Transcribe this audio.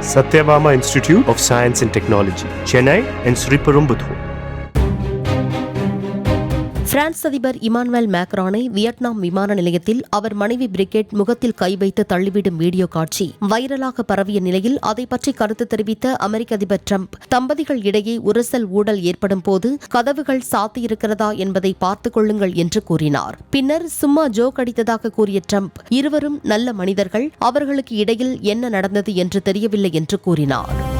Satyabama Institute of Science and Technology, Chennai and Sri Sriperumbudur. France அதிபர் Emmanuel மேக்ரானை Vietnam விமான நிலையத்தில் அவர் மனைவி பிரிகேட் முகத்தில் கை வைத்து தள்ளிவிடும் வீடியோ காட்சி வைரலாக பரவிய நிலையில் அதை பற்றி கருத்து தெரிவித்த அமெரிக்க அதிபர் ட்ரம்ப் தம்பதிகள் இடையே உரசல் ஊடல் ஏற்படும் போது கதவுகள் சாத்தியிருக்கிறதா என்பதை பார்த்துக் கொள்ளுங்கள் என்று கூறினார். பின்னர் சும்மா ஜோக் அடித்ததாக கூறிய டிரம்ப் இருவரும் நல்ல மனிதர்கள் அவர்களுக்கு இடையில் என்ன நடந்தது என்று தெரியவில்லை என்று கூறினார்.